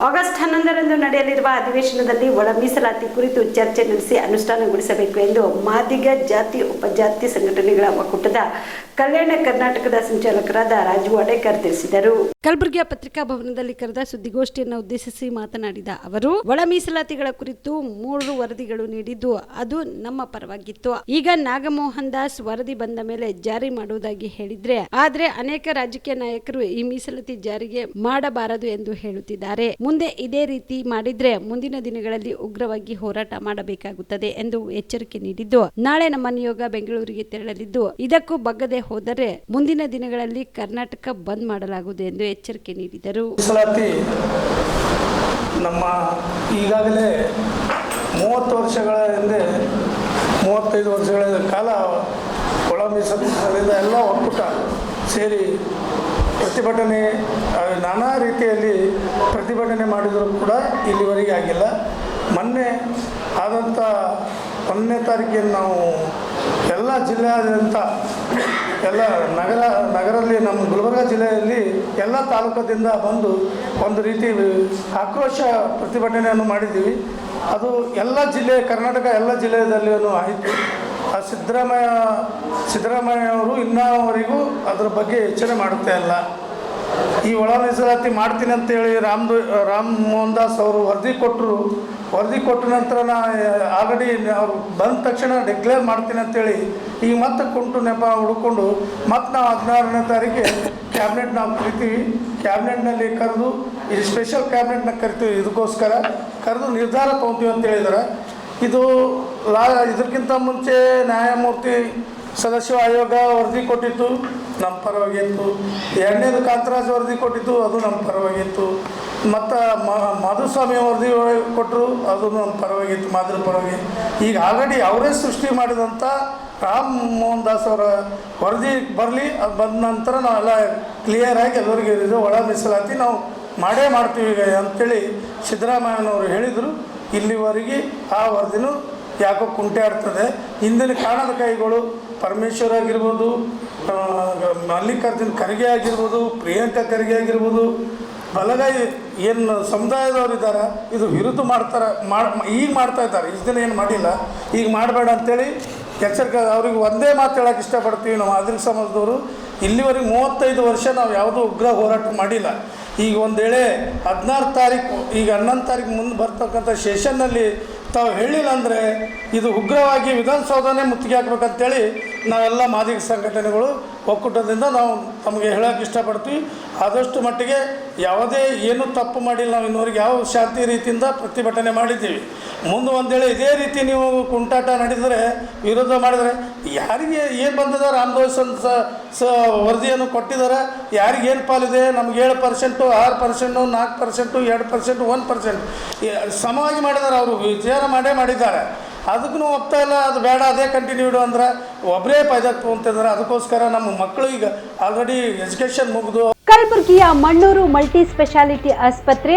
August ಹನ್ನೊಂದರಂದು ನಡೆಯಲಿರುವ ಅಧಿವೇಶನದಲ್ಲಿ ಒಳ ಮೀಸಲಾತಿ ಕುರಿತು ಚರ್ಚೆ ನಡೆಸಿ ಅನುಷ್ಠಾನಗೊಳಿಸಬೇಕು ಎಂದು ಮಾದಿಗ ಜಾತಿ, ಉಪಜಾತಿ ಸಂಘಟನೆಗಳ ಒಕ್ಕೂಟದ ಕಲ್ಯಾಣ ಕರ್ನಾಟಕದ ಸಂಚಾಲಕರಾದ ರಾಜು ವಾಡೇಕರ್ ತಿಳಿಸಿದರು. ಕಲಬುರಗಿಯ ಪತ್ರಿಕಾ ಭವನದಲ್ಲಿ ಕರೆದ ಸುದ್ದಿಗೋಷ್ಠಿಯನ್ನು ಉದ್ದೇಶಿಸಿ ಮಾತನಾಡಿದ ಅವರು, ಒಳ ಮೀಸಲಾತಿಗಳ ಕುರಿತು ಮೂರು ವರದಿಗಳು ನೀಡಿದ್ದು ಅದು ನಮ್ಮ ಪರವಾಗಿತ್ತು. ಈಗ ನಾಗಮೋಹನ್ ದಾಸ್ ವರದಿ ಬಂದ ಮೇಲೆ ಜಾರಿ ಮಾಡುವುದಾಗಿ ಹೇಳಿದ್ರೆ, ಆದ್ರೆ ಅನೇಕ ರಾಜಕೀಯ ನಾಯಕರು ಈ ಮೀಸಲಾತಿ ಜಾರಿಗೆ ಮಾಡಬಾರದು ಎಂದು ಹೇಳುತ್ತಿದ್ದಾರೆ. ಮುಂದೆ ಇದೇ ರೀತಿ ಮಾಡಿದ್ರೆ ಮುಂದಿನ ದಿನಗಳಲ್ಲಿ ಉಗ್ರವಾಗಿ ಹೋರಾಟ ಮಾಡಬೇಕಾಗುತ್ತದೆ ಎಂದು ಎಚ್ಚರಿಕೆ ನೀಡಿದ್ದು, ನಾಳೆ ನಮ್ಮ ನಿಯೋಗ ಬೆಂಗಳೂರಿಗೆ ತೆರಳಲಿದ್ದು, ಇದಕ್ಕೂ ಬಗ್ಗದೆ ಹೋದರೆ ಮುಂದಿನ ದಿನಗಳಲ್ಲಿ ಕರ್ನಾಟಕ ಬಂದ್ ಮಾಡಲಾಗುವುದು ಎಂದು ಎಚ್ಚರಿಕೆ ನೀಡಿದರು. ನಮ್ಮ ಈಗಾಗಲೇ ಮೂವತ್ತು ವರ್ಷಗಳ ಹಿಂದೆ, ಮೂವತ್ತೈದು ವರ್ಷಗಳ ಕಾಲ ಒಳ ಮೀಸಲಿಂದ ಎಲ್ಲ ಒಕ್ಕೂಟ ಸೇರಿ ಪ್ರತಿಭಟನೆ ನಾನಾ ರೀತಿಯಲ್ಲಿ ಪ್ರತಿಭಟನೆ ಮಾಡಿದರೂ ಕೂಡ ಇಲ್ಲಿವರೆಗೆ ಆಗಿಲ್ಲ. ಮೊನ್ನೆ ಆದಂಥ ಒಂದನೇ ತಾರೀಕಿನ ನಾವು ಎಲ್ಲ ಜಿಲ್ಲೆಯಾದ್ಯಂತ ಎಲ್ಲ ನಗರ ನಗರದಲ್ಲಿ ನಮ್ಮ ಗುಲ್ಬರ್ಗ ಜಿಲ್ಲೆಯಲ್ಲಿ ಎಲ್ಲ ತಾಲೂಕದಿಂದ ಬಂದು ಒಂದು ರೀತಿ ಆಕ್ರೋಶ ಪ್ರತಿಭಟನೆಯನ್ನು ಮಾಡಿದ್ದೀವಿ. ಅದು ಎಲ್ಲ ಜಿಲ್ಲೆ, ಕರ್ನಾಟಕ ಎಲ್ಲ ಜಿಲ್ಲೆಯಲ್ಲಿಯೂ ಆಯಿತು. ಆ ಸಿದ್ದರಾಮಯ್ಯ ಸಿದ್ದರಾಮಯ್ಯ ಅವರು ಇನ್ನೂವರೆಗೂ ಅದರ ಬಗ್ಗೆ ಯೋಚನೆ ಮಾಡುತ್ತೆ ಇಲ್ಲ ಈ ಒಳ ಮೀಸಲಾತಿ ಮಾಡ್ತೀನಿ ಅಂತೇಳಿ ರಾಮ್ ರಾಮ್ ಮೋಹನ್ ದಾಸ್ ಅವರು ವರದಿ ಕೊಟ್ಟರು ವರದಿ ಕೊಟ್ಟ ನಂತರ ನಾ ಆಲ್ರೆಡಿ ಅವ್ರು ಬಂದ ತಕ್ಷಣ ಡಿಕ್ಲೇರ್ ಮಾಡ್ತೀನಿ ಅಂತೇಳಿ ಈಗ ಮತ್ತೆ ಕುಂಟು ನೆಪ ಹುಡ್ಕೊಂಡು ಮತ್ತೆ ನಾವು ಹದಿನಾರನೇ ತಾರೀಕಿಗೆ ಕ್ಯಾಬಿನೆಟ್ ನಾವು ಕರಿತೀವಿ. ಕ್ಯಾಬಿನೆಟ್ನಲ್ಲಿ ಕರೆದು, ಈ ಸ್ಪೆಷಲ್ ಕ್ಯಾಬಿನೆಟ್ನ ಕರಿತೀವಿ ಇದಕ್ಕೋಸ್ಕರ. ಕರೆದು ನಿರ್ಧಾರ ತೊಗೊತೀವಿ ಅಂತ ಹೇಳಿದ್ದಾರೆ ಇದು ಲಾ ಇದಕ್ಕಿಂತ ಮುಂಚೆ ನ್ಯಾಯಮೂರ್ತಿ ಸದಸ್ಯ ಆಯೋಗ ವರದಿ ಕೊಟ್ಟಿತ್ತು ನಮ್ಮ ಪರವಾಗಿತ್ತು. ಎರಡನೇದು ಕಾಂತರಾಜ್ ವರದಿ ಕೊಟ್ಟಿತ್ತು, ಅದು ನಮ್ಮ ಪರವಾಗಿತ್ತು. ಮತ್ತು ಮಾಧುಸ್ವಾಮಿ ವರದಿ ಕೊಟ್ಟರು ಅದು ನಮ್ಮ ಪರವಾಗಿತ್ತು, ಮಾದ್ರ ಪರವಾಗಿ. ಈಗ ಆಲ್ರೆಡಿ ಅವರೇ ಸೃಷ್ಟಿ ಮಾಡಿದಂಥ ರಾಮ್ ಮೋಹನ್ ದಾಸ್ ಅವರ ವರದಿ ಬರಲಿ, ಅದು ಬಂದ ನಂತರ ನಾವೆಲ್ಲ ಕ್ಲಿಯರಾಗಿ ಎಲ್ಲರಿಗೂ ಇದು ಒಳ ಮೀಸಲಾತಿ ನಾವು ಮಾಡೇ ಮಾಡ್ತೀವಿ ಈಗ ಅಂಥೇಳಿ ಸಿದ್ದರಾಮಯ್ಯನವರು ಹೇಳಿದರು. ಇಲ್ಲಿವರೆಗೆ ಆ ವರದಿನೂ ಯಾಕೋ ಕುಂಟೆ ಆಡ್ತದೆ. ಹಿಂದಿನ ಕಾಣದ ಕೈಗಳು ಪರಮೇಶ್ವರ್ ಆಗಿರ್ಬೋದು ಮಲ್ಲಿಕಾರ್ಜುನ್ ಖರ್ಗೆ ಆಗಿರ್ಬೋದು, ಪ್ರಿಯಾಂಕಾ ಖರ್ಗೆ ಆಗಿರ್ಬೋದು, ಬಲಗೈ ಏನು ಸಮುದಾಯದವ್ರು ಇದ್ದಾರೆ ಇದು ವಿರುದ್ಧ ಮಾಡ್ತಾರೆ ಮಾಡ್ ಈಗ ಮಾಡ್ತಾ ಇದ್ದಾರೆ. ಇಷ್ಟು ದಿನ ಏನು ಮಾಡಿಲ್ಲ. ಈಗ ಮಾಡಬೇಡ ಅಂತೇಳಿ ಎಚ್ಚರಿಕೆ, ಅವ್ರಿಗೆ ಒಂದೇ ಮಾತು ಹೇಳೋಕೆ ಇಷ್ಟಪಡ್ತೀವಿ ನಾವು ಆಧುನಿಕ ಸಮಾಜದವರು. ಇಲ್ಲಿವರೆಗೆ ಮೂವತ್ತೈದು ವರ್ಷ ನಾವು ಯಾವುದೂ ಉಗ್ರ ಹೋರಾಟ ಮಾಡಿಲ್ಲ. ಈಗ ಒಂದು ವೇಳೆ ಹದಿನಾರು ತಾರೀಕು, ಈಗ ಹನ್ನೊಂದು ತಾರೀಕು ಮುಂದೆ ಬರ್ತಕ್ಕಂಥ ಸೆಷನ್ನಲ್ಲಿ ತಾವು ಹೇಳಿಲ್ಲ ಅಂದರೆ ಇದು ಉಗ್ರವಾಗಿ ವಿಧಾನಸೌಧನೇ ಮುತ್ತಿಗೆ ಹಾಕ್ಬೇಕಂತೇಳಿ ನಾವೆಲ್ಲ ಮಾದಿಗ ಸಂಘಟನೆಗಳು ಒಕ್ಕೂಟದಿಂದ ನಾವು ತಮಗೆ ಹೇಳೋಕೆ ಇಷ್ಟಪಡ್ತೀವಿ. ಆದಷ್ಟು ಮಟ್ಟಿಗೆ ಯಾವುದೇ ಏನು ತಪ್ಪು ಮಾಡಿಲ್ಲ ನಾವು ಇನ್ನೋರಿಗೆ ಯಾವ ಶಾಂತಿ ರೀತಿಯಿಂದ ಪ್ರತಿಭಟನೆ ಮಾಡಿದ್ದೀವಿ. ಮುಂದೆ ಒಂದು ವೇಳೆ ಇದೇ ರೀತಿ ನೀವು ಕುಂಟಾಟ ನಡೆದರೆ ವಿರೋಧ ಮಾಡಿದರೆ, ಯಾರಿಗೆ ಏನು ಬಂದಿದೆ? ರಾಮದಾಸ್ ಅಂತ ಸ- ವರದಿಯನ್ನು ಕೊಟ್ಟಿದ್ದಾರೆ. ಯಾರಿಗೇನು ಪಾಲಿದೆ? ನಮ್ಗೆ ಏಳು ಪರ್ಸೆಂಟು, ಆರು ಪರ್ಸೆಂಟು, ನಾಲ್ಕು ಪರ್ಸೆಂಟು, ಎರಡು ಪರ್ಸೆಂಟು, ಒಂದು ಪರ್ಸೆಂಟ್. ಸಮವಾಗಿ ಮಾಡಿದ್ದಾರೆ ಅವರು. ವಿಚಾರ ಮಾಡೇ ಮಾಡಿದ್ದಾರೆ. ಅದಕ್ಕೂ ಒಪ್ತಾ ಇಲ್ಲ, ಅದು ಬೇಡ, ಅದೇ ಕಂಟಿನ್ಯೂ ಇಡು ಅಂದ್ರೆ ಒಬ್ಬರೇ ಪೈದಾಕ್ ತೊಗೊಂತಿದ್ದಾರೆ ಅದಕ್ಕೋಸ್ಕರ ನಮ್ಮ ಮಕ್ಕಳು ಈಗ ಆಲ್ರೆಡಿ ಎಜುಕೇಶನ್ ಮುಗಿದು ಕಲಬುರಗಿಯ ಮಣ್ಣೂರು ಮಲ್ಟಿ ಸ್ಪೆಷಾಲಿಟಿ ಆಸ್ಪತ್ರೆ